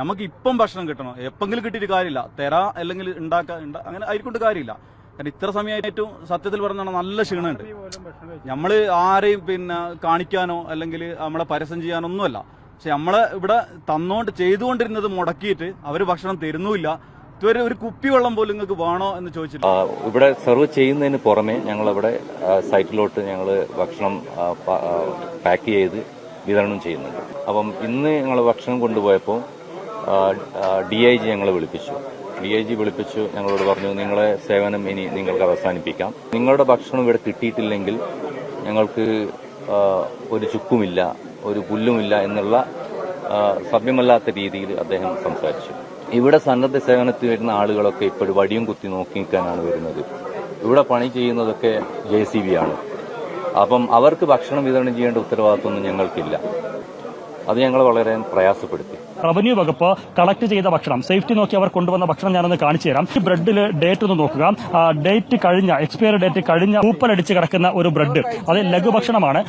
നമുക്ക് ഇപ്പം ഭക്ഷണം കിട്ടണം. എപ്പെങ്കിലും കിട്ടിയിട്ട് കാര്യമില്ല. തെര അല്ലെങ്കിൽ ഉണ്ടാക്കുക അങ്ങനെ ആയിക്കൊണ്ട് കാര്യമില്ല. കാരണം ഇത്ര സമയമായിട്ടും സത്യത്തിൽ പറഞ്ഞാൽ നല്ല ക്ഷീണമുണ്ട്. നമ്മൾ ആരെയും പിന്നെ കാണിക്കാനോ അല്ലെങ്കിൽ നമ്മളെ പരസ്യം ചെയ്യാനോ ഒന്നുമല്ല പക്ഷെ നമ്മളെ ഇവിടെ തന്നോണ്ട് ചെയ്തുകൊണ്ടിരുന്നത് മുടക്കിയിട്ട് അവർ ഭക്ഷണം തരുന്നുമില്ല. ഇതുവരെ ഒരു കുപ്പി വെള്ളം പോലും നിങ്ങൾക്ക് വേണോ എന്ന് ചോദിച്ചിട്ട് ഇവിടെ സെർവ് ചെയ്യുന്നതിന് പുറമെ ഞങ്ങൾ അവിടെ സൈറ്റിലോട്ട് ഞങ്ങൾ ഭക്ഷണം പാക്ക് ചെയ്ത് വിതരണം ചെയ്യുന്നുണ്ട്. അപ്പം ഇന്ന് ഞങ്ങൾ ഭക്ഷണം കൊണ്ടുപോയപ്പോൾ ഡി ഐ ജി ഞങ്ങളെ വിളിപ്പിച്ചു. ഡി ഐ ജി വിളിപ്പിച്ചു ഞങ്ങളോട് പറഞ്ഞു നിങ്ങളെ സേവനം ഇനി നിങ്ങൾക്ക് അവസാനിപ്പിക്കാം. നിങ്ങളുടെ ഭക്ഷണം ഇവിടെ കിട്ടിയിട്ടില്ലെങ്കിൽ ഞങ്ങൾക്ക് ഒരു ചുക്കുമില്ല ഒരു പുല്ലുമില്ല എന്നുള്ള സഭ്യമല്ലാത്ത രീതിയിൽ അദ്ദേഹം സംസാരിച്ചു. ഇവിടെ സന്നദ്ധ സേവനത്തിൽ വരുന്ന ആളുകളൊക്കെ ഇപ്പോഴും വടിയും കുത്തി നോക്കി നിൽക്കാനാണ് വരുന്നത്. ഇവിടെ പണി ചെയ്യുന്നതൊക്കെ ജെ സി ബി ആണ്. അപ്പം അവർക്ക് ഭക്ഷണം വിതരണം ചെയ്യേണ്ട ഉത്തരവാദിത്വമൊന്നും ഞങ്ങൾക്കില്ല. അത് ഞങ്ങൾ വളരെ പ്രയാസപ്പെടുത്തി. റവന്യൂ വകുപ്പ് കളക്ട് ചെയ്ത ഭക്ഷണം സേഫ്റ്റി നോക്കി അവർ കൊണ്ടുവന്ന ഭക്ഷണം ഞാനൊന്ന് കാണിച്ചു തരാം. ഈ ബ്രെഡിൽ ഡേറ്റ് ഒന്ന് നോക്കുക. ഡേറ്റ് കഴിഞ്ഞ എക്സ്പയർ ഡേറ്റ് കഴിഞ്ഞ കൂപ്പലടിച്ച് കിടക്കുന്ന ഒരു ബ്രെഡ് അത് ലഘുഭക്ഷണമാണ്.